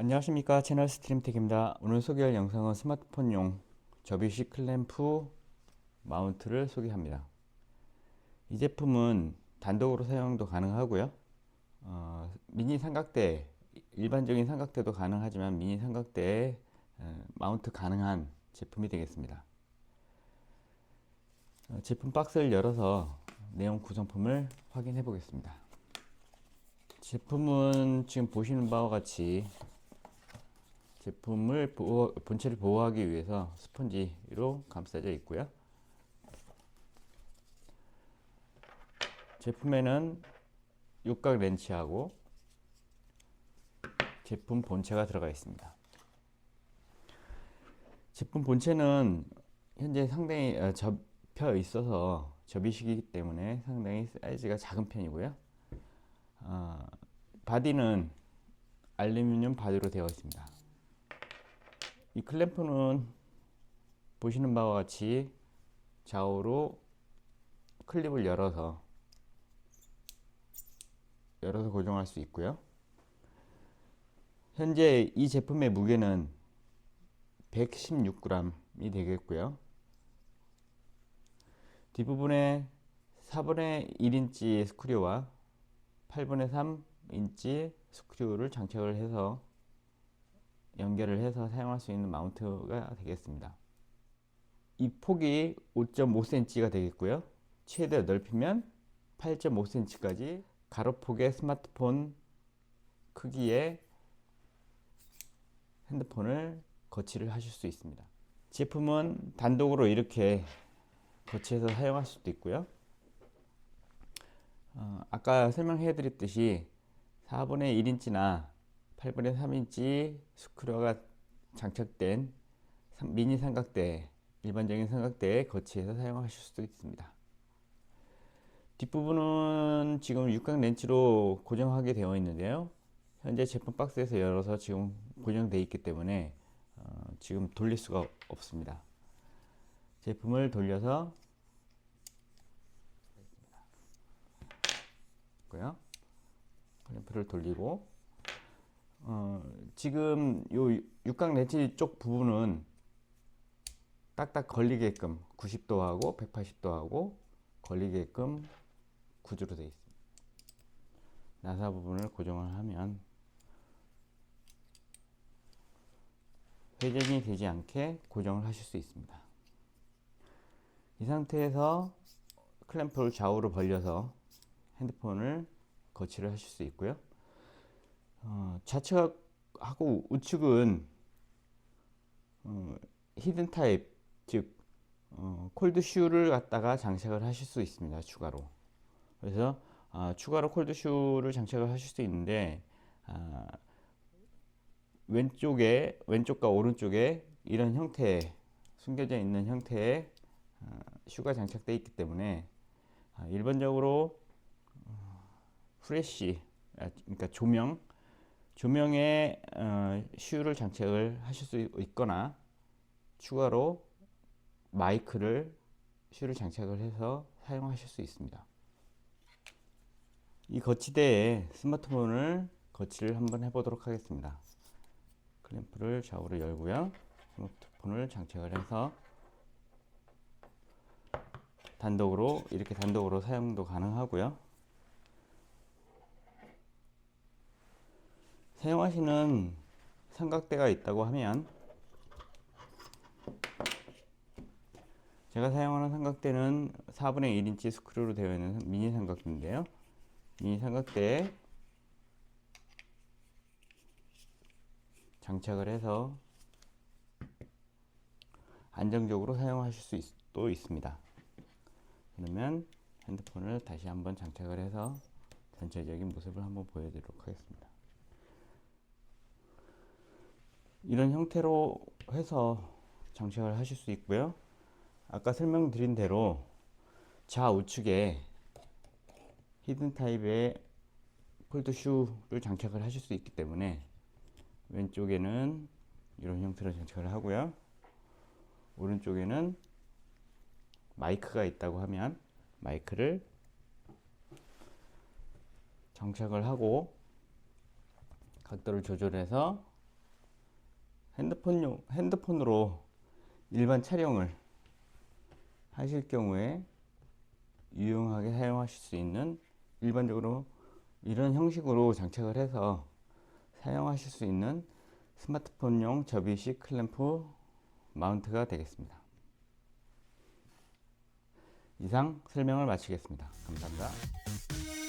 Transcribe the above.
안녕하십니까. 채널 스트림텍입니다. 오늘 소개할 영상은 스마트폰용 접이식 클램프 마운트를 소개합니다. 이 제품은 단독으로 사용도 가능하고요. 어, 미니 삼각대 일반적인 삼각대도 가능하지만 미니 삼각대에 어, 마운트 가능한 제품이 되겠습니다. 어, 제품 박스를 열어서 내용 구성품을 확인해 보겠습니다. 제품은 지금 보시는 바와 같이 제품을 보호, 본체를 보호하기 위해서 스펀지로 감싸져 있고요. 제품에는 육각 렌치하고 제품 본체가 들어가 있습니다. 제품 본체는 현재 상당히 어, 접혀 있어서 접이식이기 때문에 상당히 사이즈가 작은 편이고요. 어, 바디는 알루미늄 바디로 되어 있습니다. 이 클램프는 보시는 바와 같이 좌우로 클립을 열어서 열어서 고정할 수 있고요. 현재 이 제품의 무게는 116g이 되겠고요. 뒷부분에 4분의 1인치 스크류와 8분의 3인치 스크류를 장착을 해서 연결을 해서 사용할 수 있는 마운트가 되겠습니다. 이 폭이 5.5cm가 되겠고요. 최대 넓이면 8.5cm까지 가로폭의 스마트폰 크기의 핸드폰을 거치를 하실 수 있습니다. 제품은 단독으로 이렇게 거치해서 사용할 수도 있고요. 어, 아까 설명해 드렸듯이 4분의 1인치나 8분의 3인치 스크류가 장착된 미니 삼각대, 일반적인 삼각대에 거치해서 사용하실 수도 있습니다. 뒷부분은 지금 육각 렌치로 고정하게 되어 있는데요. 현재 제품 박스에서 열어서 지금 고정되어 있기 때문에 어, 지금 돌릴 수가 없습니다. 제품을 돌려서 고요. 클램프를 돌리고 어, 지금 요 육각 렌치 쪽 부분은 딱딱 걸리게끔 90도 하고 180도 하고 걸리게끔 구조로 되어 있습니다. 나사 부분을 고정을 하면 회전이 되지 않게 고정을 하실 수 있습니다. 이 상태에서 클램프를 좌우로 벌려서 핸드폰을 거치를 하실 수 있고요. 어, 좌측하고 우측은 어, 히든 타입 즉 어, 콜드 슈를 갖다가 장착을 하실 수 있습니다 추가로. 그래서 아, 추가로 콜드 슈를 장착을 하실 수 있는데 아, 왼쪽에 왼쪽과 오른쪽에 이런 형태의 숨겨져 있는 형태의 아, 슈가 장착되어 있기 때문에 아, 일반적으로 어, 프레쉬 아, 그러니까 조명 조명에 어, 슈를 장착을 하실 수 있거나 추가로 마이크를 슈를 장착을 해서 사용하실 수 있습니다. 이 거치대에 스마트폰을 거치를 한번 해보도록 하겠습니다. 클램프를 좌우로 열고요. 스마트폰을 장착을 해서 단독으로 이렇게 단독으로 사용도 가능하고요. 사용하시는 삼각대가 있다고 하면 제가 사용하는 삼각대는 4분의 1인치 스크류로 되어 있는 미니 삼각대인데요. 미니 삼각대에 장착을 해서 안정적으로 사용하실 수 있, 또 있습니다. 그러면 핸드폰을 다시 한번 장착을 해서 전체적인 모습을 한번 보여드리도록 하겠습니다. 이런 형태로 해서 장착을 하실 수 있고요. 아까 설명드린 대로 좌우측에 히든 타입의 폴드 슈를 장착을 하실 수 있기 때문에 왼쪽에는 이런 형태로 장착을 하고요. 오른쪽에는 마이크가 있다고 하면 마이크를 장착을 하고 각도를 조절해서 핸드폰용 핸드폰으로 일반 촬영을 하실 경우에 유용하게 사용하실 수 있는 일반적으로 이런 형식으로 장착을 해서 사용하실 수 있는 스마트폰용 접이식 클램프 마운트가 되겠습니다. 이상 설명을 마치겠습니다. 감사합니다.